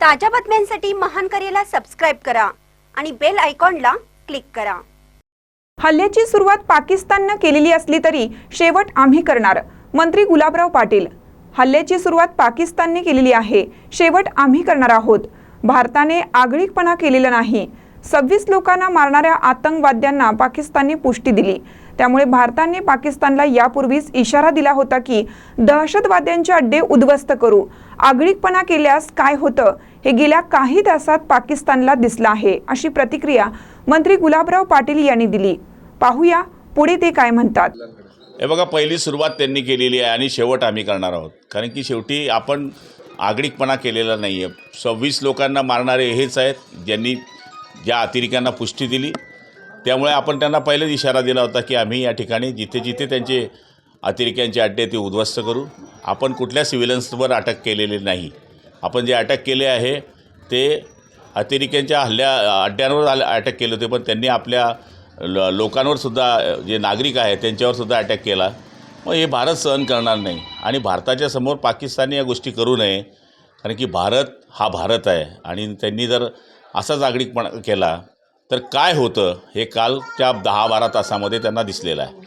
ताज्या बातम्यांसाठी महान करेला सबस्क्राईब करा आणि बेल आयकॉनला क्लिक करा. हल्ल्याची सुरुवात पाकिस्ताननं केलेली असली तरी शेवट आम्ही करणार मंत्री गुलाबराव पाटील. हल्ल्याची सुरुवात पाकिस्तानने केलेली आहे शेवट आम्ही करणार आहोत. भारताने आगळीकपणा केलेला नाही सव्वीस लोकांना मारणाऱ्या आतंकवाद्यांना पाकिस्तानने पुष्टी दिली. त्यामुळे भारताने पाकिस्तानला यापूर्वीच इशारा दिला होता की दहशतवाद्यांचे अड्डे उद्ध्वस्त करू. आगळीकपणा केल्यास काय होतं? हे गेल्या काही तासात पाकिस्तानला दिसलं आहे अशी प्रतिक्रिया मंत्री गुलाबराव पाटील यांनी दिली. पाहूया पुढे ते काय म्हणतात. हे बघा पहिली सुरुवात त्यांनी केलेली आहे आणि शेवट आम्ही करणार आहोत. कारण की शेवटी आपण आगळीकपणा केलेला नाही आहे सव्वीस लोकांना मारणारे हेच आहेत ज्यांनी ज्या अतिरेक्यांना पुष्टी दिली त्यामुळे आपण त्यांना पहिलेच इशारा दिला होता की आम्ही या ठिकाणी जिथे जिथे त्यांचे अतिरेक्यांचे अड्डे ते उद्ध्वस्त करू. आपण कुठल्या सिव्हिलन्सवर अटक केलेली नाही. आपण जे अटक केले आहे ते अतिरेक्यांच्या हल्ल्या अड्ड्यांवर अटक केले होते पण त्यांनी आपल्या ल लोकांवर सुद्धा जे नागरिक आहेत त्यांच्यावर सुद्धा अटॅक केला. मग हे भारत सहन करणार नाही. आणि भारताच्या समोर पाकिस्तानी या गोष्टी करू नये कारण की भारत हा भारत आहे. आणि त्यांनी जर असाच जागडीकपणा केला तर काय होतं हे कालच्या दहा बारा तासामध्ये त्यांना दिसलेलं आहे.